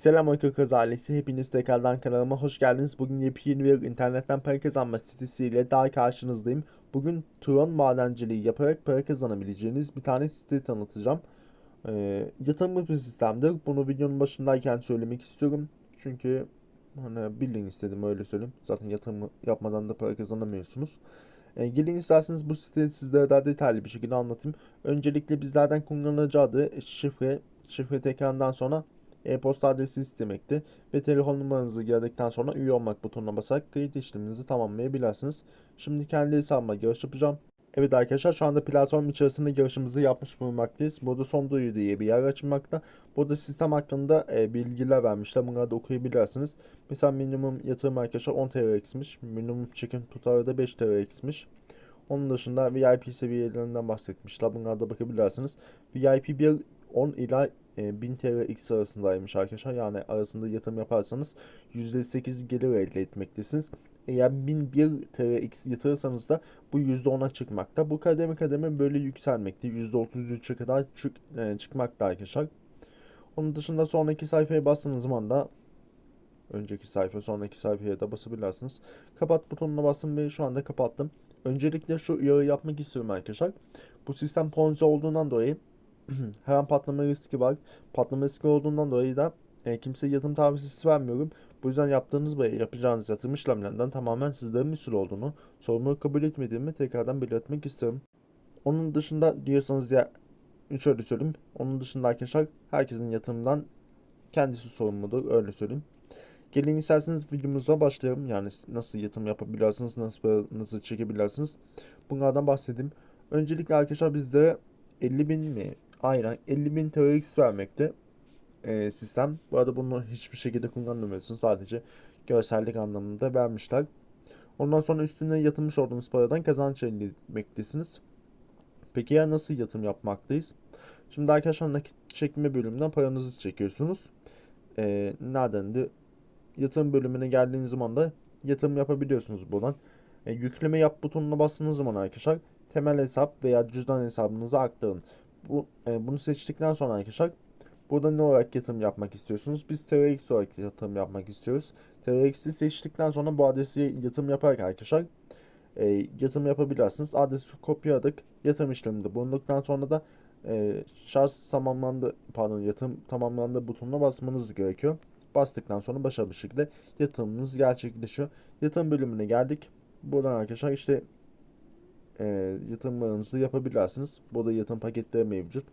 Selam Akıl ailesi. Hepiniz tekrardan kanalıma hoş geldiniz. Bugün yepyeni bir internetten para kazanma sitesiyle daha karşınızdayım. Bugün Tron madenciliği yaparak para kazanabileceğiniz bir tane site tanıtacağım. Ee, yatırımlı bir sistemdir. Bunu videonun başındayken söylemek istiyorum. Çünkü hani bilin istedim öyle söyleyeyim. Zaten yatırım yapmadan da para kazanamıyorsunuz. E, gelin isterseniz bu siteyi sizlere daha detaylı bir şekilde anlatayım. Öncelikle bizlerden kullanıcı adı, şifre, şifre tekrarından sonra e-posta adresi istemekte ve telefon numaranızı girdikten sonra üye olmak butonuna basarak kayıt işleminizi tamamlayabilirsiniz. Şimdi kendi hesabıma giriş yapacağım. Evet arkadaşlar şu anda platform içerisinde girişimizi yapmış bulunmaktayız. Burada son duyu diye bir yer açılmakta. Burada sistem hakkında e, bilgiler vermişler. Bunları da okuyabilirsiniz. Mesela minimum yatırım arkadaşlar 10 TL eksmiş. Minimum çekim tutarı da 5 TL eksmiş. Onun dışında VIP seviyelerinden bahsetmişler. Bunlara da bakabilirsiniz. VIP 1 10 ila 1000 TL X arasındaymış arkadaşlar. Yani arasında yatırım yaparsanız %8 gelir elde etmektesiniz. Eğer 1001 TL X yatırırsanız da bu %10'a çıkmakta. Bu kademe kademe böyle yükselmekte. %33'e kadar çık, e, çıkmakta arkadaşlar. Onun dışında sonraki sayfaya bastığınız zaman da önceki sayfa sonraki sayfaya da basabilirsiniz. Kapat butonuna bastım ve şu anda kapattım. Öncelikle şu uyarı yapmak istiyorum arkadaşlar. Bu sistem Ponzi olduğundan dolayı her an patlama riski var. Patlama riski olduğundan dolayı da e, kimseye yatırım tavsiyesi vermiyorum. Bu yüzden yaptığınız ve yapacağınız yatırım işlemlerinden tamamen sizlerin mesul olduğunu, sorumluluk kabul etmediğimi tekrardan belirtmek isterim. Onun dışında diyorsanız ya şöyle söyleyeyim. Onun dışında arkadaşlar herkesin yatırımdan kendisi sorumludur öyle söyleyeyim. Gelin isterseniz videomuza başlayalım. Yani nasıl yatırım yapabilirsiniz, nasıl nasıl çekebilirsiniz. Bunlardan bahsedeyim. Öncelikle arkadaşlar bizde 50 bin mi Aynen 50.000 TRX vermekte e, sistem. Bu arada bunu hiçbir şekilde kullanmıyorsun. Sadece görsellik anlamında vermişler. Ondan sonra üstüne yatırmış olduğunuz paradan kazanç elde etmektesiniz. Peki ya nasıl yatırım yapmaktayız? Şimdi arkadaşlar nakit çekme bölümünden paranızı çekiyorsunuz. Ee, nereden de yatırım bölümüne geldiğiniz zaman da yatırım yapabiliyorsunuz buradan. E, yükleme yap butonuna bastığınız zaman arkadaşlar temel hesap veya cüzdan hesabınıza aktarın. Bu, e, bunu seçtikten sonra arkadaşlar burada ne olarak yatırım yapmak istiyorsunuz? Biz TRX olarak yatırım yapmak istiyoruz. TRX'i seçtikten sonra bu adresi yatırım yaparak arkadaşlar e, yatırım yapabilirsiniz. Adresi kopyaladık. Yatırım işleminde bulunduktan sonra da e, şarj tamamlandı pardon yatırım tamamlandı butonuna basmanız gerekiyor. Bastıktan sonra başarılı bir şekilde yatırımınız gerçekleşiyor. Yatırım bölümüne geldik. Buradan arkadaşlar işte e, yatırımlarınızı yapabilirsiniz. Burada yatırım paketleri mevcut.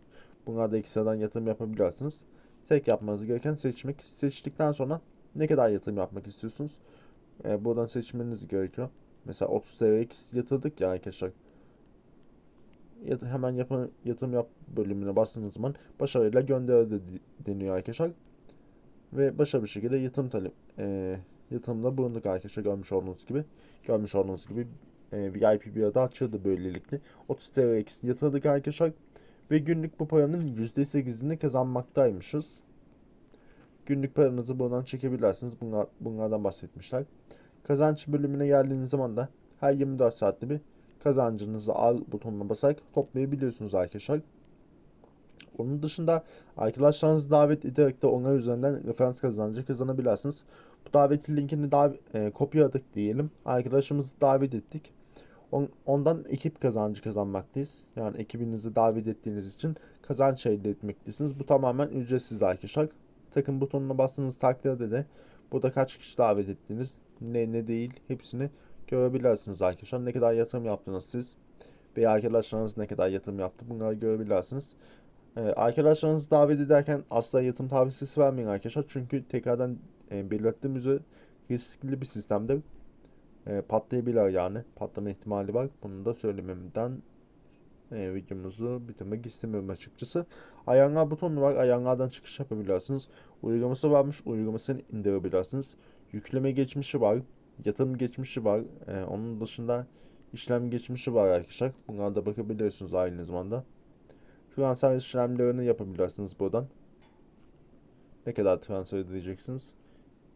Bunlarda ekstradan yatırım yapabilirsiniz. Tek yapmanız gereken seçmek. Seçtikten sonra ne kadar yatırım yapmak istiyorsunuz? E, buradan seçmeniz gerekiyor. Mesela 30 TL yatırdık ya arkadaşlar. Yat hemen yapın, yatırım yap bölümüne bastığınız zaman başarıyla gönderildi deniyor arkadaşlar. Ve başarılı bir şekilde yatırım talep e, yatırımda bulunduk arkadaşlar görmüş olduğunuz gibi. Görmüş olduğunuz gibi e, VIP bir adı açıldı böylelikle. 30 TL eksi yatırdık arkadaşlar. Ve günlük bu paranın %8'ini kazanmaktaymışız. Günlük paranızı buradan çekebilirsiniz. Bunlar, bunlardan bahsetmişler. Kazanç bölümüne geldiğiniz zaman da her 24 saatte bir kazancınızı al butonuna basarak toplayabiliyorsunuz arkadaşlar. Onun dışında arkadaşlarınızı davet ederek de onlar üzerinden referans kazancı kazanabilirsiniz. Bu davetin linkini dav e, kopyaladık diyelim. Arkadaşımızı davet ettik. On, ondan ekip kazancı kazanmaktayız. Yani ekibinizi davet ettiğiniz için kazanç elde etmektesiniz. Bu tamamen ücretsiz arkadaşlar. Takım butonuna bastığınız takdirde de burada kaç kişi davet ettiğiniz ne ne değil hepsini görebilirsiniz arkadaşlar. Ne kadar yatırım yaptınız siz veya arkadaşlarınız ne kadar yatırım yaptı bunları görebilirsiniz. Ee, arkadaşlarınızı davet ederken asla yatırım tavsiyesi vermeyin arkadaşlar. Çünkü tekrardan e, belirttiğim üzere riskli bir sistemdir. E, patlayabilir yani. Patlama ihtimali var. Bunu da söylememden e, videomuzu bitirmek istemiyorum açıkçası. Ayarlar butonu var. Ayarlardan çıkış yapabilirsiniz. Uygulaması varmış. Uygulamasını indirebilirsiniz. Yükleme geçmişi var. Yatırım geçmişi var. E, onun dışında işlem geçmişi var arkadaşlar. Bunlara da bakabiliyorsunuz aynı zamanda. Transfer işlemlerini yapabilirsiniz buradan. Ne kadar transfer edeceksiniz?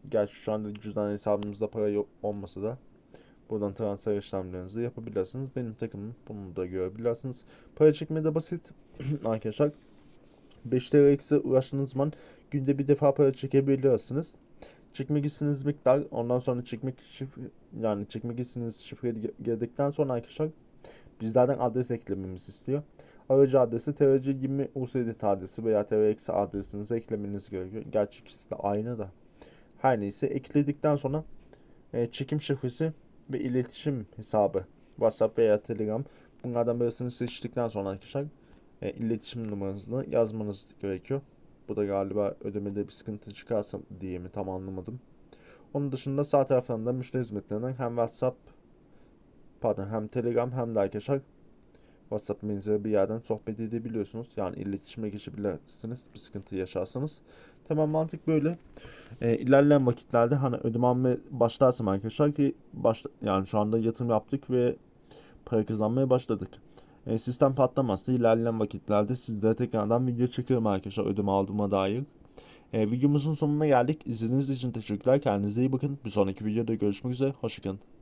Gerçi şu anda cüzdan hesabımızda para yok olmasa da buradan transfer işlemlerinizi yapabilirsiniz. Benim takımım bunu da görebilirsiniz. Para çekme de basit arkadaşlar. 5 TL eksi uğraştığınız zaman günde bir defa para çekebiliyorsunuz. Çekmek istediğiniz miktar ondan sonra çekmek şifre, yani çekmek istediğiniz şifreyi gi- girdikten sonra arkadaşlar bizlerden adres eklememizi istiyor. Aracı adresi TRC20 USDT adresi veya TRX adresinizi eklemeniz gerekiyor. Gerçi ikisi de aynı da. Her neyse ekledikten sonra e, çekim şifresi ve iletişim hesabı WhatsApp veya Telegram bunlardan birisini seçtikten sonra arkadaşlar e, iletişim numaranızı yazmanız gerekiyor. Bu da galiba ödemede bir sıkıntı çıkarsa diye mi tam anlamadım. Onun dışında sağ taraftan da müşteri hizmetlerinden hem WhatsApp pardon hem Telegram hem de arkadaşlar WhatsApp benzeri bir yerden sohbet edebiliyorsunuz. Yani iletişime geçebilirsiniz bir sıkıntı yaşarsanız. Tamam mantık böyle. E, ilerleyen vakitlerde hani ödeme almaya başlarsam arkadaşlar ki başla, yani şu anda yatırım yaptık ve para kazanmaya başladık. E, sistem patlamazsa ilerleyen vakitlerde sizlere tekrardan video çekerim arkadaşlar ödeme aldığıma dair. E, videomuzun sonuna geldik. İzlediğiniz için teşekkürler. Kendinize iyi bakın. Bir sonraki videoda görüşmek üzere. Hoşçakalın.